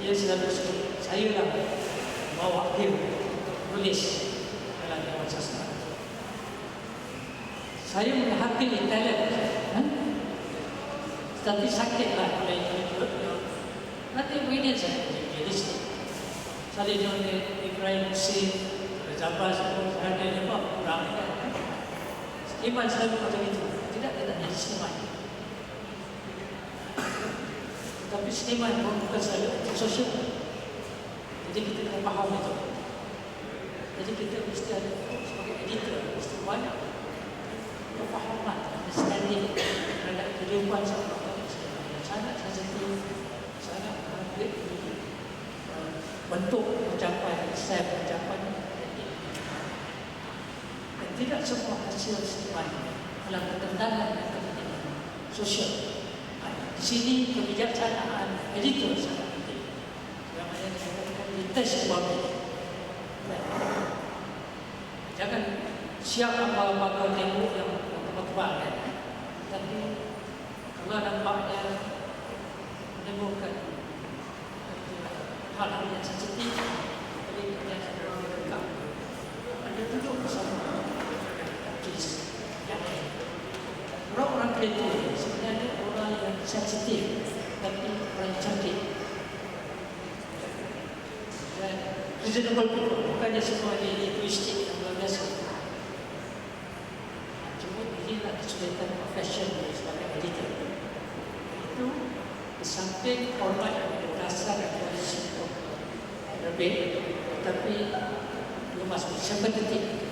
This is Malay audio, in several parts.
dia selalu sebut saya lah. Bawa dia tulis dalam dewan sastra. Saya menghafil talent ha? tapi sakitlah oleh itu nanti begini saya jadi saya jadi Ibrahim Hussein Zabas ada ni apa kurang Iman selalu macam itu. Tidak tidak jadi seniman tapi seniman pun bukan etik sosial jadi kita kena faham itu. Jadi kita mesti ada sebagai editor mesti banyak kefahaman understanding terhadap kehidupan seorang sangat sensitif sangat mengambil bentuk ucapan saya ucapan dan tidak semua hasil seniman dalam ketentangan dan kepentingan sosial di sini kebijaksanaan yang ada di tes sebabnya jangan siap apa-apa kau tengok yang tebal kan. Tapi kalau nampaknya menimbulkan hal-hal yang sensitif jadi yang sedang dekat. Ada duduk bersama tulis yang orang-orang kreatif sebenarnya orang yang sensitif tapi orang yang cantik dan reasonable people bukannya semua dia egoistik yang luar biasa. Cuma inilah kesulitan profession sebagai editor. Itu di samping hormat yang berdasar dari risiko lebih tetapi dia masih sympathetic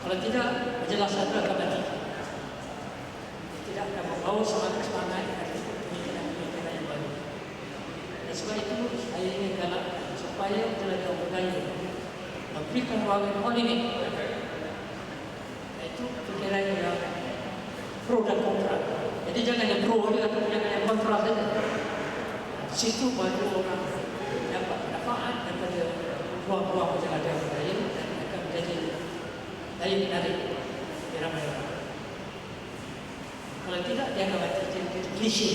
kalau tidak penjelasan itu akan mati yang baru. Dan sebab itu saya ingin galakkan supaya tenaga budaya memberikan ruangan holiday. Itu pikiran yang pro dan kontra. Jadi jangan yang pro saja atau jangan yang kontra saja. Situ baru orang dapat manfaat daripada ruang-ruang yang ada budaya dan akan menjadi daya menarik. Di ramai orang kalau tidak dia akan jadi klise.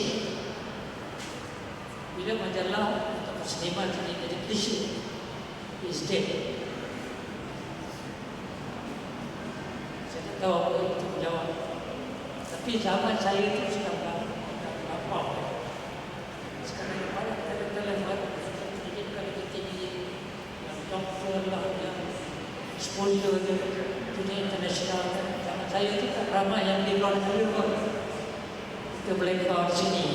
Bila majalah atau seniman jadi jadi klise. Is dead. Saya tak tahu apa itu menjawab. Tapi zaman saya itu sudah berapa sekarang banyak talent-talent baru. Pendidikan lebih tinggi yang doktor lah yang exposure dia. Dunia internasional. Zaman saya itu ramai yang di luar negeri kita boleh keluar sini.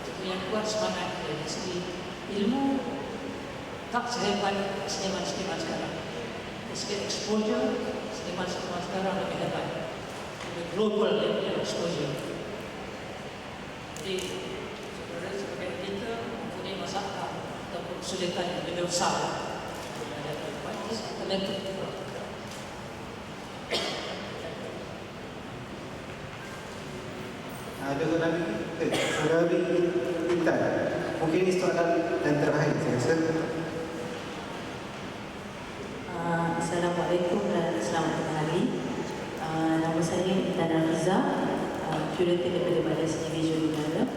Jadi yang kuat semangat dari segi ilmu tak sehebat seniman-seniman sekarang. Dari segi exposure seniman-seniman sekarang lebih hebat. Lebih global ya, exposure. Jadi sebenarnya sebagai editor mempunyai masalah ataupun kesulitan yang lebih besar. Ada banyak talented people ada soalan lagi? Eh, saudari Intan. Mungkin ini soalan yang terakhir saya rasa. Uh, Assalamualaikum dan selamat datang. Uh, nama saya Intan Rafiza, uh, curator daripada Badan Seni Visual Negara.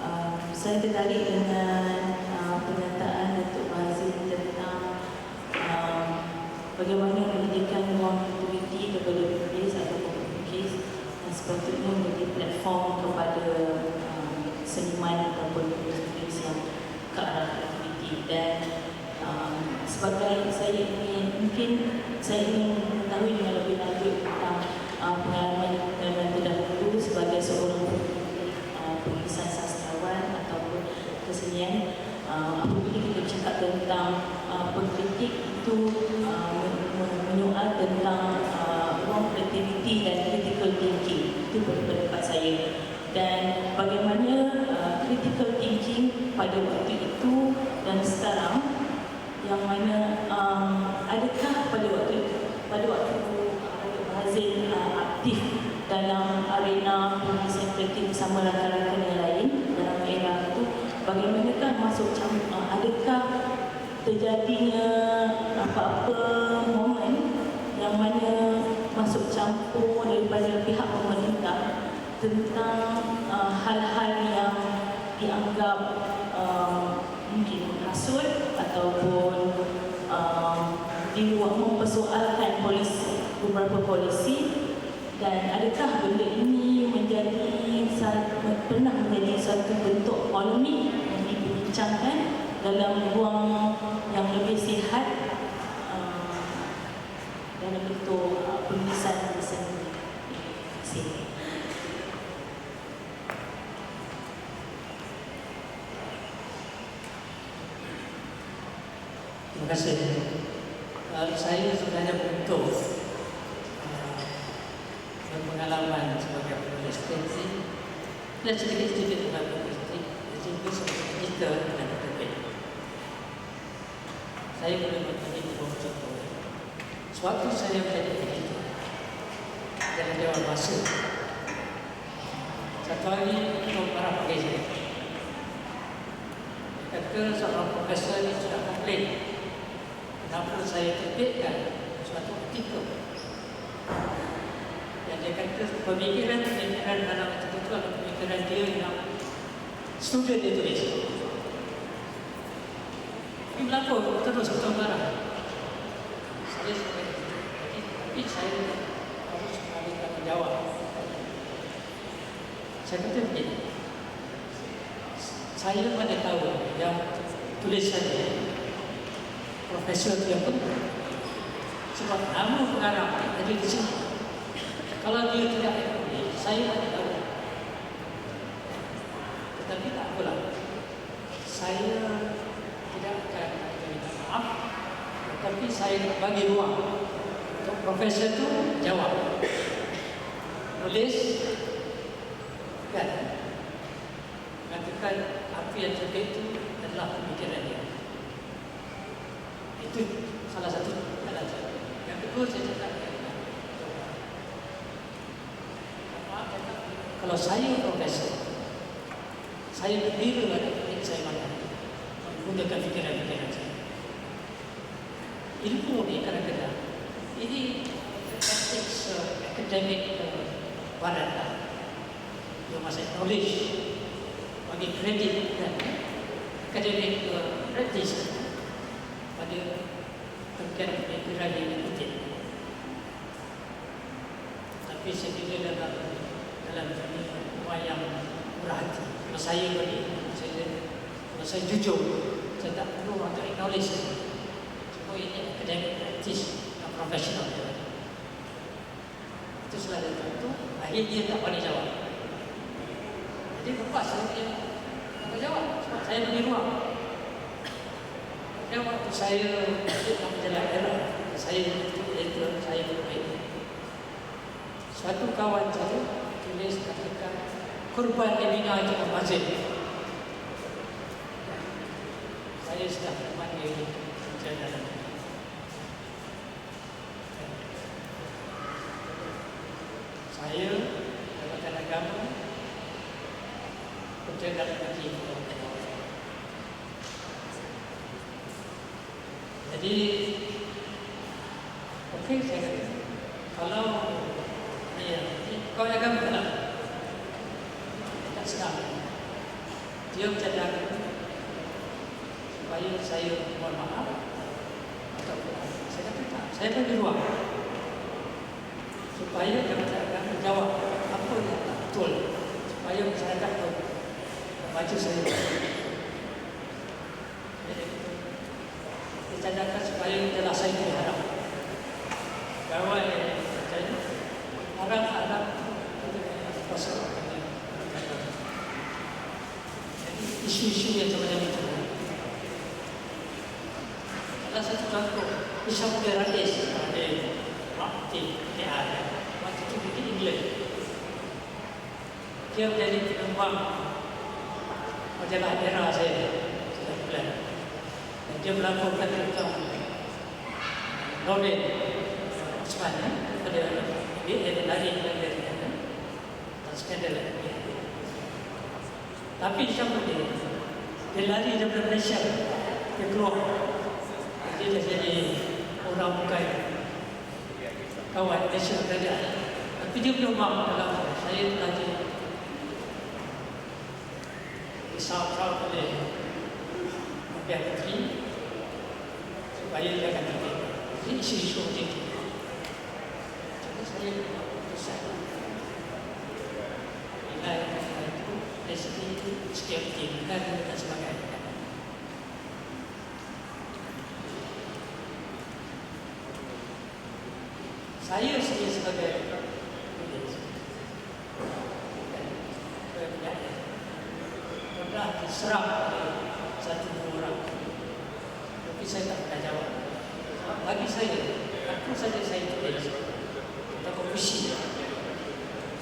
Uh, saya tertarik dengan uh, pernyataan Datuk Mazin tentang uh, bagaimana menyediakan ruang aktiviti kepada penulis atau pelukis yang sepatutnya menjadi platform kepada uh, seniman ataupun penulis yang ke arah aktiviti. Dan um, sebagai saya ingin mungkin saya ingin mengetahui dengan lebih lanjut tentang uh, pengalaman dan terdahulu sebagai seorang uh, penulisan sastrawan ataupun kesenian. Uh, apabila kita cakap tentang uh, pengkritik itu uh, menyoal tentang uh, ruang kreativiti dan critical thinking. Itu pendapat saya dan bagaimana uh, critical thinking pada waktu itu dan sekarang yang mana um, adakah pada waktu pada waktu uh, Hazin uh, aktif dalam arena penulisan kreatif bersama rakan-rakan yang lain dalam era itu? Bagaimanakah masuk campur uh, adakah terjadinya apa-apa momen yang mana masuk campur daripada pihak tentang uh, hal-hal yang dianggap uh, mungkin menghasut ataupun uh, dibuat mempersoalkan polisi beberapa polisi dan adakah benda ini menjadi pernah menjadi satu bentuk polemik yang dibincangkan dalam ruang yang lebih sihat uh, dalam bentuk uh, penulisan sendiri. Terima kasih. Terima kasih. Uh, saya sebenarnya bentuk uh, berpengalaman sebagai penulis skripsi dan sedikit-sedikit tentang penulis skripsi seperti kita dan kita. Saya boleh berbagi beberapa contoh. Suatu saya menjadi editor dalam Dewan Masa. Satu hari untuk para pekerja. Kata seorang profesor ini sudah komplain Kenapa saya terbitkan suatu artikel Yang dia kata pemikiran-pemikiran dalam artikel itu adalah pemikiran dia yang student dia tulis Ini berlaku terus betul marah Saya sebagai tapi saya harus mengambil tanggungjawab Saya kata begini. Saya mana tahu yang tulisan dia profesor dia pun sebab nama pengarang ada di sini. Kalau dia tidak akui saya mana tahu. Tetapi tak apalah. Saya tidak akan minta maaf. Tetapi saya bagi ruang untuk profesor itu jawab. Tulis. Kan? Mengatakan apa yang terbit itu adalah pemikiran dia. Itu salah satu alasan. Yang kedua saya cakap kalau saya profesor, saya berdiri pada titik saya mana menggunakan fikiran-fikiran saya. Ilmu ni kadang-kadang ini ethics uh, academic uh, barat lah. Dia masih knowledge bagi kredit dan akademik uh, practice pada terkait pemikiran yang penting. Tapi kira dalam dalam dunia orang yang murah hati. Kalau saya bagi, saya, kalau saya jujur, saya tak perlu orang untuk acknowledge. Semua ini akademik practice yang profesional. Itu selalu tentu, akhirnya dia tak boleh jawab. Jadi lepas saya punya tak jawab sebab saya bagi ruang. Dan waktu saya jalan era, saya itu editor, saya berbeza. Suatu kawan saya tulis katakan kurban Emina itu mazid. Saya sudah memanggil jalan. Saya Jabatan Agama Penjaga Haji Jadi Okey saya kata Kalau Ya Kau yang agama tak Tak sedang Dia bercadang Supaya saya mohon maaf Ataupun Saya kata tak Saya bagi ruang Supaya jabatan agama menjawab Apa yang tak betul. Supaya masyarakat tahu Baca saya. Dicadangkan supaya jelas saya diharap Bahawa yang terjadi Harap-harap Kosong Jadi isu-isu yang macam itu Salah satu contoh Isam Geradis Ada Waktu Dia ada Waktu itu di England. Dia menjadi pengembang majalah era saya. Sudah bulan. Dan dia melaporkan tentang Nobel Osman ya, pada dia dia lari dari sana dan skandal dia. Tapi siapa dia? Dia lari daripada Malaysia. Dia keluar dia jadi orang bukan kawan Malaysia berada tapi dia belum mahu dalam saya jadi disahut oleh pihak menteri supaya jangan terjadi. Ini isu-isu macam itu. Jadi saya keputusan. Yang itu, dari segi setiap tingkat dan sebagainya. Sebagai penyair, pernah diserang oleh satu orang. Tapi saya tak pernah jawab. Bagi saya, aku saja saya tulis atau puisi,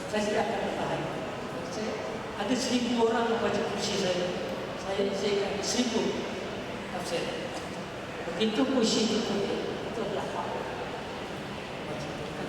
saya tidak akan bertahan. Saya, ada seribu orang membaca puisi saya. Saya saya akan seribu tafsir. Begitu puisi itu itu adalah hak. Bukan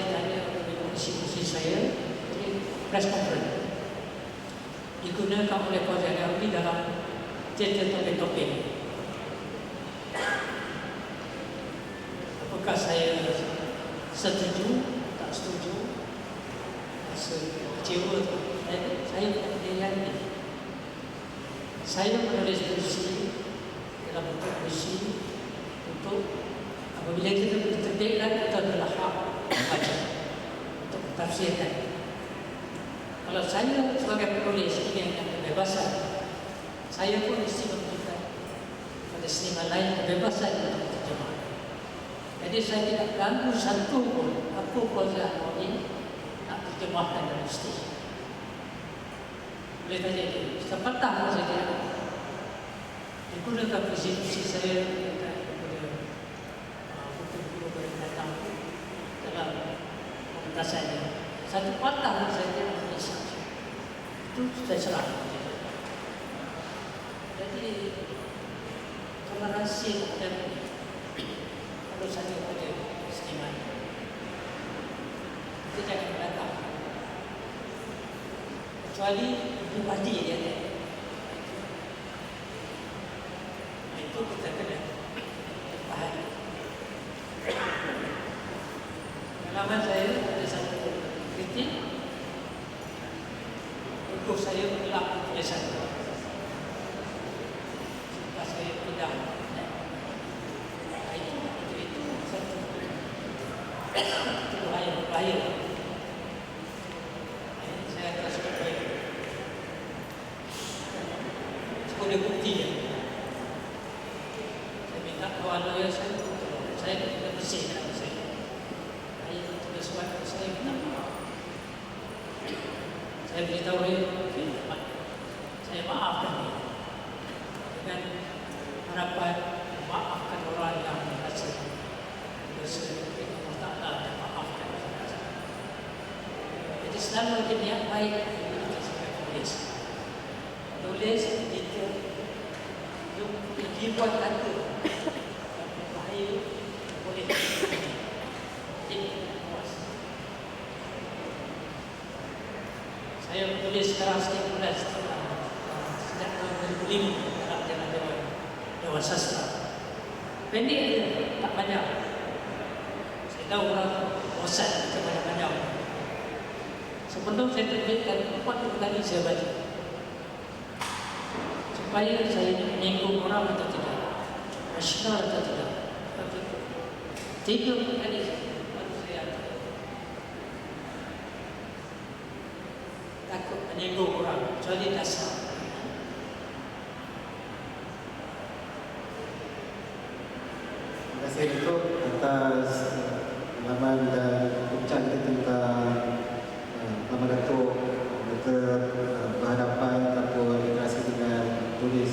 saya di press conference digunakan oleh Fauzi Arabi dalam cerita topik-topik. Apakah saya setuju, tak setuju, rasa kecewa. Saya, saya tak pilihan ini. Saya menulis puisi dalam bentuk puisi untuk apabila kita diterbitkan itu adalah hak tafsirkan. Kalau saya sebagai penulis ingin kebebasan, saya pun mesti memberikan pada seniman lain kebebasan untuk terjemah. Jadi saya tidak ganggu satu pun apa kuasa ini nak terjemahkan dalam stage. Boleh saja itu. Sepatah saja. Digunakan visi-visi saya kepada buku-buku yang datang dalam pementasannya. Satu patah saja menulis. Itu saya serah. Jadi toleransi kepada kalau saya pada seniman kita jangan datang kecuali pribadi dia ada. Itu kita kena faham. Pengalaman saya ada satu kritik untuk saya mengelak tulisan. Pas saya pindah itu itu itu satu itu bahaya. Saya akan sebut boleh bukti ya. Saya minta kawan lawyer saya saya tidak bersihkan saya. Saya tulis surat saya minta maaf. Saya beritahu dia, saya maafkan dia dengan harapan maafkan orang yang merasa berdosa Allah Taala dan maafkan saya. Jadi selalu ada niat baik kita sebagai penulis. Tulis kita yang dibuat ada bahaya boleh jadi puas. Saya menulis sekarang setiap bulan setelah sejak tahun 2005 dalam jalan Dewan Dewan Sastra. Pendek aja, tak banyak. Saya tahu orang bosan kepada banyak. Sebelum saya terbitkan, empat kali saya baca. Supaya saya menyinggung orang atau tidak. Rasional atau tidak. Tiga kali saya menyinggung orang kecuali dasar Terima kasih Datuk atas pengalaman dan ucapan kita tentang uh, Nama Datuk Dr. Uh, berhadapan ataupun interaksi dengan tulis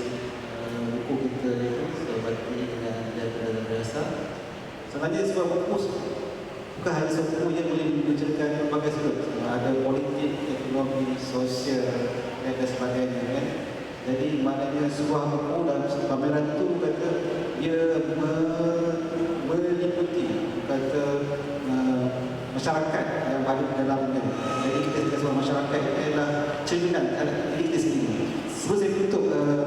buku kita itu Seperti dengan Jatuh Biasa Sebenarnya sebuah buku bukan hanya sebuah buku yang boleh menunjukkan berbagai sudut Ada politik, ekonomi, sosial dan sebagainya kan Jadi maknanya sebuah buku dalam pameran itu kata ia me- meliputi kata masyarakat yang ada di dalamnya. Jadi kita sebagai sebuah masyarakat adalah cerminan terhadap diri kita sendiri. Sebelum saya tutup uh,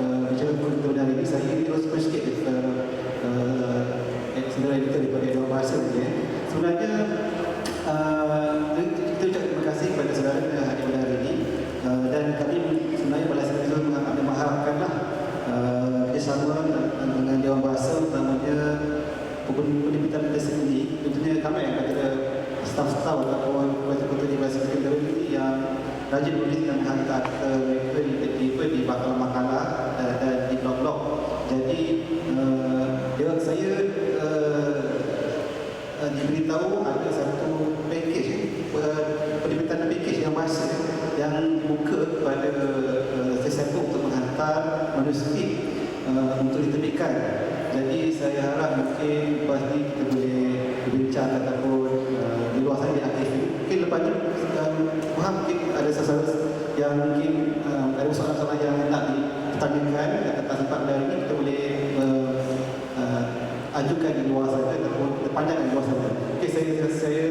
uh, bicara buku hari ini, saya ingin teruskan sikit uh, uh, saudara kita daripada dua bahasa ini. Sebenarnya uh, kita ucap terima kasih kepada saudara yang hadir pada hari ini uh, dan kami sebenarnya pada saat itu kami mengharapkanlah uh, kerjasama dengan Dewan Bahasa utamanya penerbitan kita sendiri. Tentunya kami yang kata staf-staf ataupun kota-kota di bahasa kita ini yang rajin menulis dan menghantar ke mereka di, di, di, di makalah-makalah dan, dan di blog-blog jadi uh, dia saya uh, uh, diberitahu ada satu package uh, penerbitan package yang masih yang dibuka kepada uh, sesiapa untuk menghantar manuskrip uh, untuk diterbitkan. Jadi saya harap mungkin lepas ni kita boleh berbincang ataupun uh, di luar sana di akhir ini. Mungkin lepas ni uh, mungkin ada sesuatu yang mungkin uh, ada soalan-soalan yang nak ditanyakan atas tempat dari ini kita boleh uh, uh, ajukan di luar sana ataupun panjangkan di luar sana. Okey, saya saya